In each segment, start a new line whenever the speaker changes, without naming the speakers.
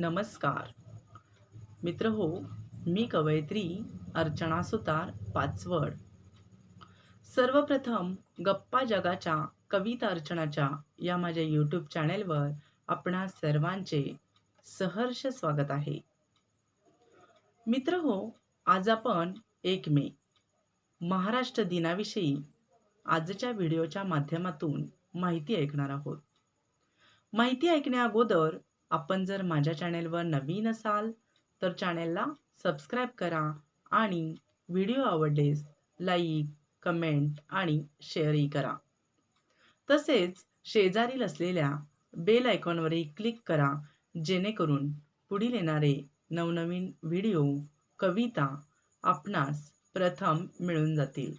नमस्कार. मित्र हो मी कवयित्री अर्चना सुतार पाचवड. सर्वप्रथम गप्पा जगाच्या कविता अर्चनाच्या या माझ्या यूट्यूब चॅनेलवर आपणा सर्वांचे सहर्ष स्वागत आहे. मित्र हो आज आपण एक मे महाराष्ट्र दिनाविषयी आजच्या व्हिडिओच्या माध्यमातून माहिती ऐकणार आहोत. माहिती ऐकण्या अगोदर आपण जर माझ्या चॅनेलवर नवीन असाल तर चॅनेलला सबस्क्राईब करा आणि व्हिडिओ आवडलेस लाईक कमेंट आणि शेअरही करा. तसेच शेजारील असलेल्या बेल आयकॉनवरही क्लिक करा जेणेकरून पुढील येणारे नवनवीन व्हिडिओ कविता आपणास प्रथम मिळून जातील.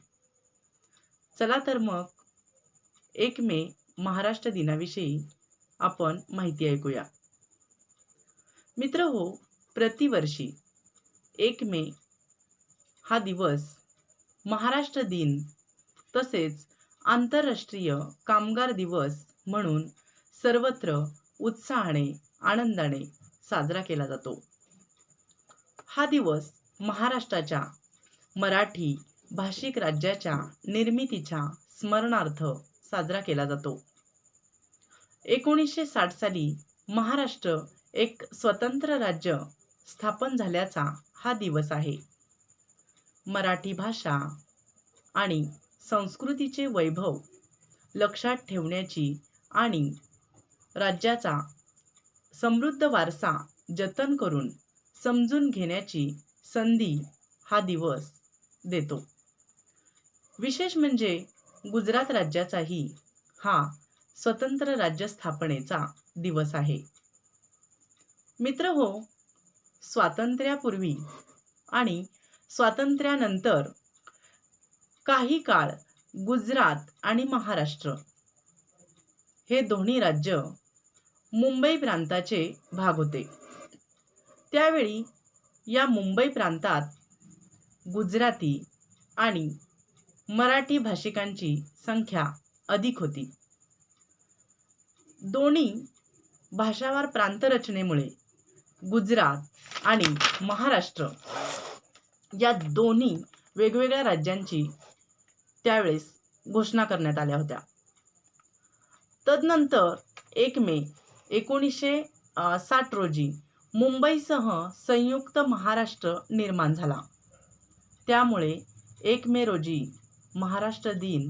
चला तर मग एक मे महाराष्ट्र दिनाविषयी आपण माहिती ऐकूया. मित्र हो प्रतिवर्षी. एक मे हा दिवस महाराष्ट्र दिन तसेच आंतरराष्ट्रीय कामगार दिवस म्हणून सर्वत्र उत्साहाने आनंदाने साजरा केला जातो. हा दिवस महाराष्ट्राच्या मराठी भाषिक राज्याच्या निर्मितीच्या स्मरणार्थ साजरा केला जातो. एकोणीसशे साठ साली महाराष्ट्र एक स्वतंत्र राज्य स्थापन झाल्याचा हा दिवस आहे. मराठी भाषा आणि संस्कृतीचे वैभव लक्षात ठेवण्याची आणि राज्याचा समृद्ध वारसा जतन करून समजून घेण्याची संधी हा दिवस देतो. विशेष म्हणजे गुजरात राज्याचाही हा स्वतंत्र राज्य स्थापनेचा दिवस आहे. मित्र हो स्वातंत्र्यापूर्वी आणि स्वातंत्र्यानंतर काही काळ गुजरात आणि महाराष्ट्र हे दोन्ही राज्य मुंबई प्रांताचे भाग होते. त्यावेळी या मुंबई प्रांतात गुजराती आणि मराठी भाषिकांची संख्या अधिक होती. दोन्ही भाषावार प्रांतरचनेमुळे गुजरात आणि महाराष्ट्र या दोन्ही वेगवेगळ्या राज्यांची त्यावेळेस घोषणा करण्यात आल्या होत्या. तदनंतर एक मे एकोणीसशे साठ रोजी मुंबईसह संयुक्त महाराष्ट्र निर्माण झाला. त्यामुळे एक मे रोजी महाराष्ट्र दिन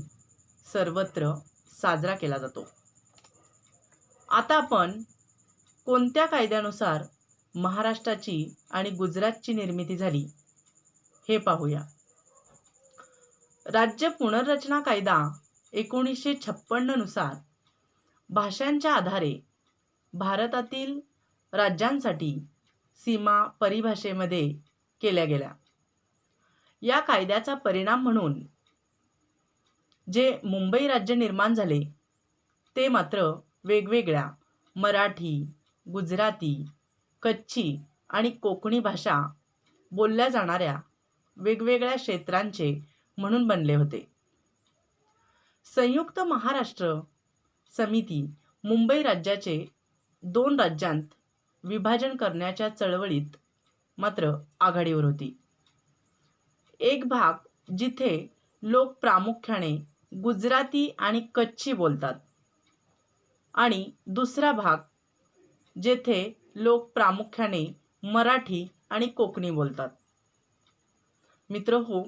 सर्वत्र साजरा केला जातो. आता आपण कोणत्या कायद्यानुसार महाराष्ट्राची आणि गुजरातची निर्मिती झाली. हे पाहूया. राज्य पुनर्रचना कायदा एकोणीसशे छप्पन्ननुसार भाषांच्या आधारे भारतातील राज्यांसाठी सीमा परिभाषेमध्ये केल्या गेल्या. या कायद्याचा परिणाम म्हणून जे मुंबई राज्य निर्माण झाले ते मात्र वेगवेगळ्या मराठी गुजराती कच्ची आणि कोकणी भाषा बोलल्या जाणाऱ्या वेगवेगळ्या क्षेत्रांचे म्हणून बनले होते. संयुक्त महाराष्ट्र समिती मुंबई राज्याचे दोन राज्यांत विभाजन करण्याच्या चळवळीत मात्र आघाडीवर होती. एक भाग जिथे लोक प्रामुख्याने गुजराती आणि कच्छी बोलतात आणि दुसरा भाग जेथे लोक प्रामुख्याने मराठी आणि कोकणी बोलतात. मित्र हो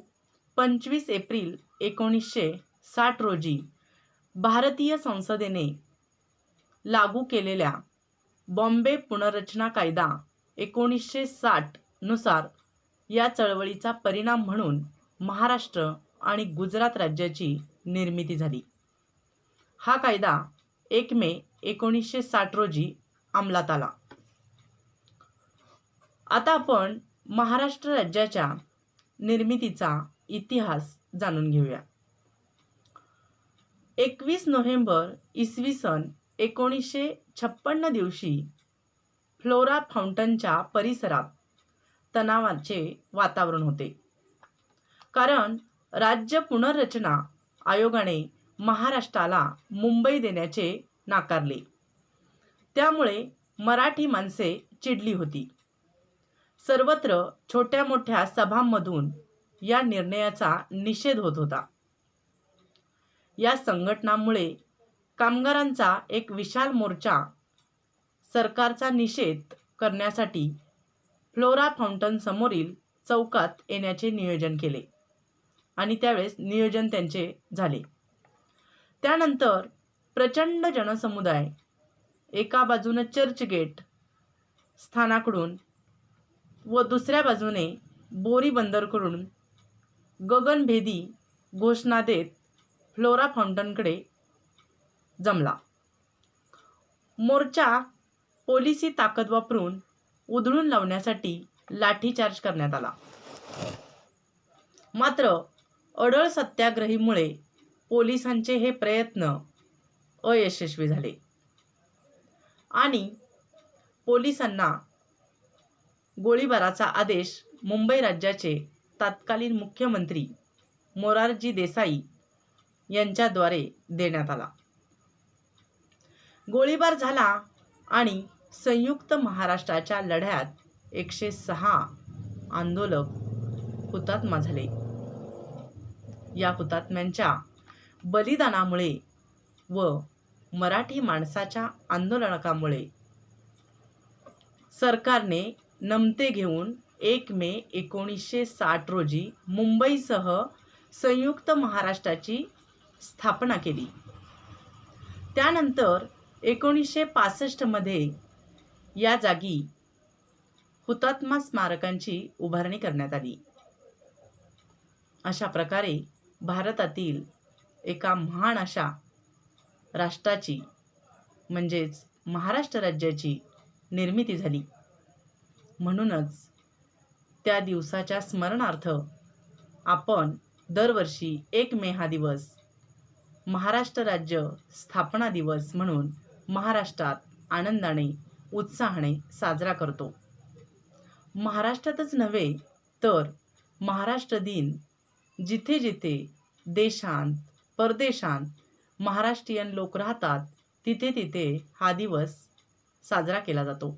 पंचवीस एप्रिल एकोणीसशे साठ रोजी भारतीय संसदेने लागू केलेल्या बॉम्बे पुनर्रचना कायदा एकोणीसशे साठनुसार या चळवळीचा परिणाम म्हणून महाराष्ट्र आणि गुजरात राज्याची निर्मिती झाली. हा कायदा एक मे एकोणीसशे साठ रोजी अंमलात आला. आता आपण महाराष्ट्र राज्याच्या निर्मितीचा इतिहास जाणून घेऊया. एकवीस नोव्हेंबर इसवी सन एकोणीसशे छप्पन्न दिवशी फ्लोरा फाउंटनच्या परिसरात तणावाचे वातावरण होते. कारण राज्य पुनर्रचना आयोगाने महाराष्ट्राला मुंबई देण्याचे नाकारले. त्यामुळे मराठी माणसे चिडली होती. सर्वत्र छोट्या मोठ्या सभांमधून या निर्णयाचा निषेध होत होता. या संघटनांमुळे कामगारांचा एक विशाल मोर्चा सरकारचा निषेध करण्यासाठी फ्लोरा फाउंटन समोरील चौकात येण्याचे नियोजन केले आणि त्यावेळेस नियोजन त्यांचे झाले. त्यानंतर प्रचंड जनसमुदाय एका बाजूनं चर्चगेट स्थानाकडून व दुसऱ्या बाजूने बोरी बंदरकडून गगनभेदी घोषणा देत फ्लोरा फाउंटनकडे जमला. मोर्चा पोलिसी ताकद वापरून उधळून लावण्यासाठी लाठीचार्ज करण्यात आला. मात्र अडळ सत्याग्रहीमुळे पोलिसांचे हे प्रयत्न अयशस्वी झाले. आणि पोलिसांना गोळीबाराचा आदेश मुंबई राज्याचे तत्कालीन मुख्यमंत्री मोरारजी देसाई यांच्याद्वारे देण्यात आला. गोळीबार झाला आणि संयुक्त महाराष्ट्राच्या लढ्यात एकशे सहा आंदोलक हुतात्मा झाले. या हुतात्म्यांच्या बलिदानामुळे व मराठी माणसाच्या आंदोलनकामुळे सरकारने नमते घेऊन एक मे एकोणीसशे साठ रोजी मुंबईसह संयुक्त महाराष्ट्राची स्थापना केली. त्यानंतर एकोणीसशे पासष्टमध्ये या जागी हुतात्मा स्मारकांची उभारणी करण्यात आली. अशा प्रकारे भारतातील एका महान अशा राष्ट्राची म्हणजेच महाराष्ट्र राज्याची निर्मिती झाली. म्हणूनच त्या दिवसाच्या स्मरणार्थ आपण दरवर्षी एक मे हा दिवस महाराष्ट्र राज्य स्थापना दिवस म्हणून महाराष्ट्रात आनंदाने उत्साहाने साजरा करतो. महाराष्ट्रातच नव्हे तर महाराष्ट्र दिन जिथे जिथे देशांत परदेशांत महाराष्ट्रीयन लोक राहतात तिथे तिथे हा दिवस साजरा केला जातो.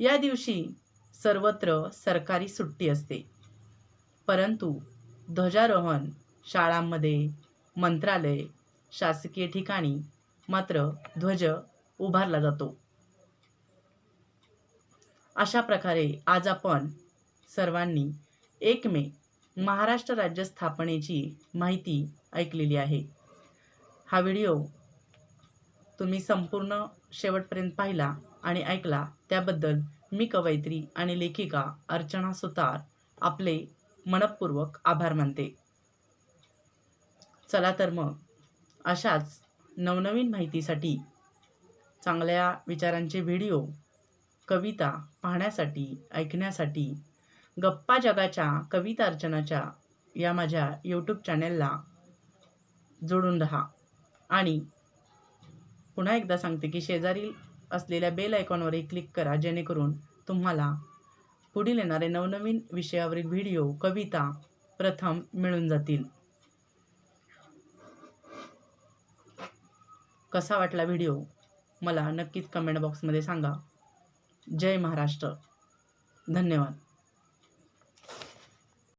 या दिवशी सर्वत्र सरकारी सुट्टी असते. परंतु ध्वजारोहण शाळांमध्ये मंत्रालय शासकीय ठिकाणी मात्र ध्वज उभारला जातो. अशा प्रकारे आज आपण सर्वांनी एक मे महाराष्ट्र राज्य स्थापनेची माहिती ऐकलेली आहे. हा व्हिडिओ तुम्ही संपूर्ण शेवटपर्यंत पाहिला आणि ऐकला त्याबद्दल मी कवयित्री आणि लेखिका अर्चना सुतार आपले मनपूर्वक आभार मानते. चला तर मग अशाच नवनवीन माहितीसाठी चांगल्या विचारांचे व्हिडिओ कविता पाहण्यासाठी ऐकण्यासाठी गप्पा जगाच्या कविता अर्चनाच्या या माझ्या यूट्यूब चॅनेलला जोडून राहा. आणि पुन्हा एकदा सांगते की शेजारील असलेल्या बेल आयकॉनवरही क्लिक करा जेणेकरून तुम्हाला पुढील येणारे नवनवीन विषयावरील व्हिडिओ कविता प्रथम मिळून जातील. कसा वाटला व्हिडिओ? मला नक्कीच कमेंट बॉक्समध्ये सांगा. जय महाराष्ट्र. धन्यवाद.